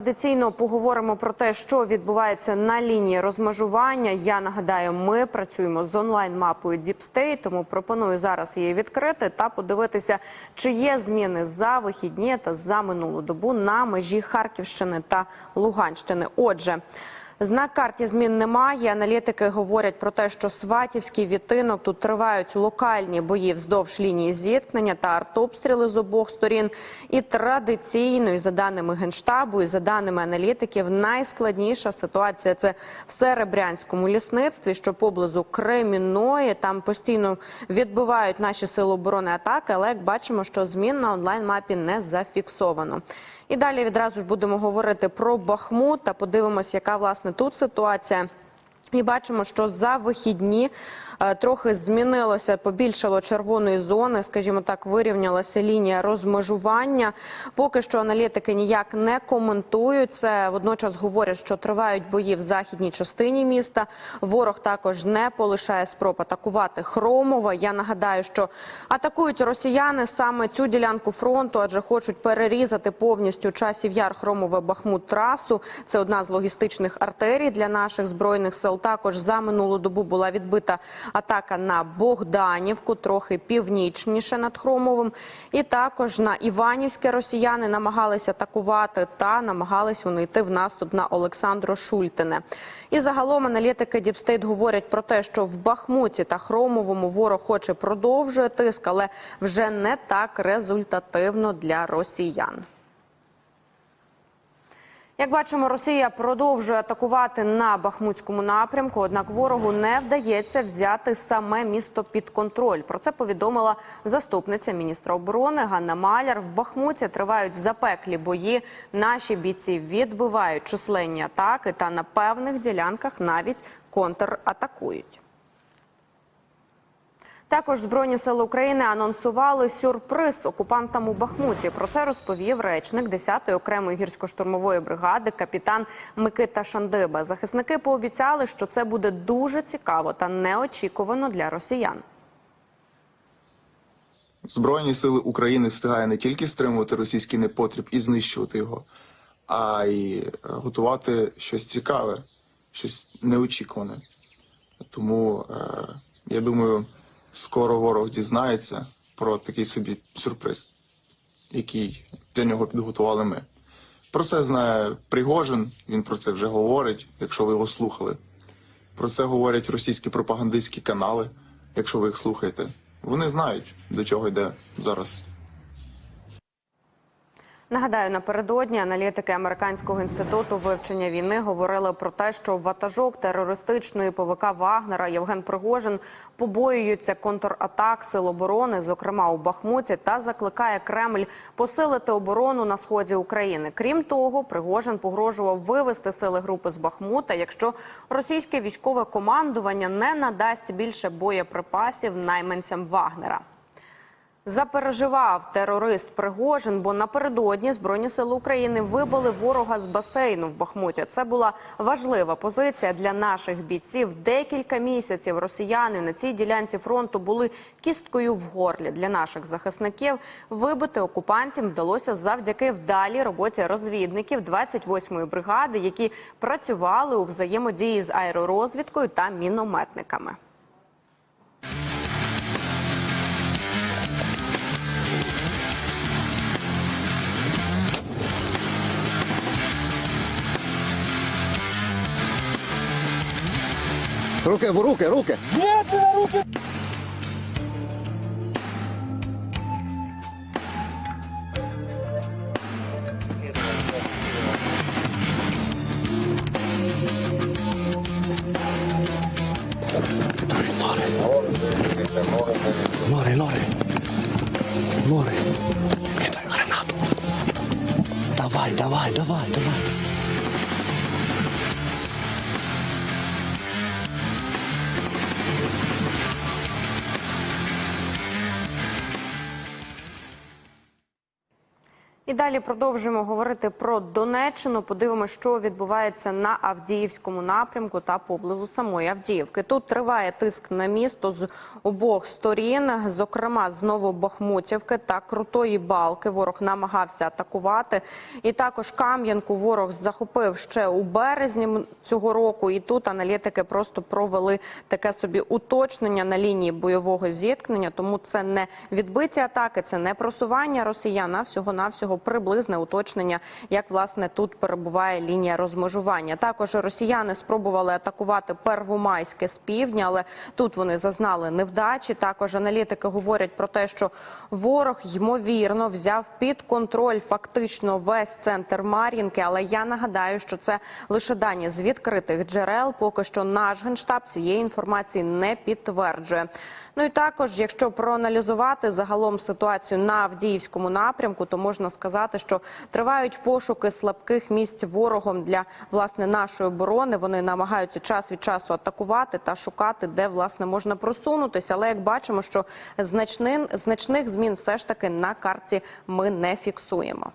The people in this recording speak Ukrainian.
Традиційно поговоримо про те, що відбувається на лінії розмежування. Я нагадаю, ми працюємо з онлайн-мапою Діпстей, тому пропоную зараз її відкрити та подивитися, чи є зміни за вихідні та за минулу добу на межі Харківщини та Луганщини. Отже. На карті змін немає. Аналітики говорять про те, що Сватівський відтинок тут тривають локальні бої вздовж лінії зіткнення та артобстріли з обох сторін. І традиційно, і за даними генштабу, і за даними аналітиків, найскладніша ситуація це в Серебрянському лісництві, що поблизу Кремінної. Там постійно відбивають наші сили оборони атаки. Але як бачимо, що змін на онлайн мапі не зафіксовано. І далі відразу ж будемо говорити про Бахмут та подивимось, яка власне тут ситуація. І бачимо, що за вихідні е, трохи змінилося, побільшало червоної зони, скажімо так, вирівнялася лінія розмежування. Поки що аналітики ніяк не коментують це. Водночас говорять, що тривають бої в західній частині міста. Ворог також не полишає спроб атакувати Хромова. Я нагадаю, що атакують росіяни саме цю ділянку фронту, адже хочуть перерізати повністю часів яр Хромове Бахмут трасу. Це одна з логістичних артерій для наших збройних сил. Також за минулу добу була відбита атака на Богданівку, трохи північніше над Хромовим. І також на Іванівське росіяни намагалися атакувати та намагались вони йти в наступ на Олександро Шультине. І загалом аналітики Діпстейт говорять про те, що в Бахмуті та Хромовому ворог хоче продовжує тиск, але вже не так результативно для росіян. Як бачимо, Росія продовжує атакувати на Бахмутському напрямку. Однак ворогу не вдається взяти саме місто під контроль. Про це повідомила заступниця міністра оборони Ганна Маляр. В Бахмуті тривають запеклі бої. Наші бійці відбивають численні атаки та на певних ділянках навіть контратакують. Також збройні сили України анонсували сюрприз окупантам у Бахмуті. Про це розповів речник 10-ї окремої гірсько-штурмової бригади капітан Микита Шандиба. Захисники пообіцяли, що це буде дуже цікаво та неочікувано для росіян. Збройні сили України встигає не тільки стримувати російський непотріб і знищувати його, а й е, готувати щось цікаве, щось неочікуване. Тому е, я думаю, скоро ворог дізнається про такий собі сюрприз, який для нього підготували ми. Про це знає Пригожин, він про це вже говорить, якщо ви його слухали. Про це говорять російські пропагандистські канали, якщо ви їх слухаєте. Вони знають, до чого йде зараз Нагадаю, напередодні аналітики американського інституту вивчення війни говорили про те, що ватажок терористичної ПВК Вагнера Євген Пригожин побоюється контратак сил оборони, зокрема у Бахмуті, та закликає Кремль посилити оборону на сході України. Крім того, Пригожин погрожував вивести сили групи з Бахмута, якщо російське військове командування не надасть більше боєприпасів найманцям Вагнера. Запереживав терорист Пригожин, бо напередодні збройні сили України вибили ворога з басейну в Бахмуті. Це була важлива позиція для наших бійців. Декілька місяців росіяни на цій ділянці фронту були кісткою в горлі для наших захисників. Вибити окупантів вдалося завдяки вдалій роботі розвідників 28-ї бригади, які працювали у взаємодії з аеророзвідкою та мінометниками. Руки, в руки, руки. Нори, нори. Нори. Кидаю гранату. Давай, давай, давай, давай. І далі продовжуємо говорити про Донеччину. Подивимося, що відбувається на Авдіївському напрямку та поблизу самої Авдіївки. Тут триває тиск на місто з обох сторін, зокрема з Новобахмутівки та Крутої Балки. Ворог намагався атакувати. І також Кам'янку ворог захопив ще у березні цього року. І тут аналітики просто провели таке собі уточнення на лінії бойового зіткнення. Тому це не відбиті атаки, це не просування росіян, а всього навсього приблизне уточнення, як власне тут перебуває лінія розмежування. Також росіяни спробували атакувати Первомайське з півдня, але тут вони зазнали невдачі. Також аналітики говорять про те, що ворог ймовірно взяв під контроль фактично весь центр Мар'їнки. Але я нагадаю, що це лише дані з відкритих джерел. Поки що наш генштаб цієї інформації не підтверджує. Ну і також, якщо проаналізувати загалом ситуацію на Авдіївському напрямку, то можна сказати, що тривають пошуки слабких місць ворогом для власне нашої оборони. Вони намагаються час від часу атакувати та шукати, де власне можна просунутися. Але як бачимо, що значним значних змін все ж таки на карті ми не фіксуємо.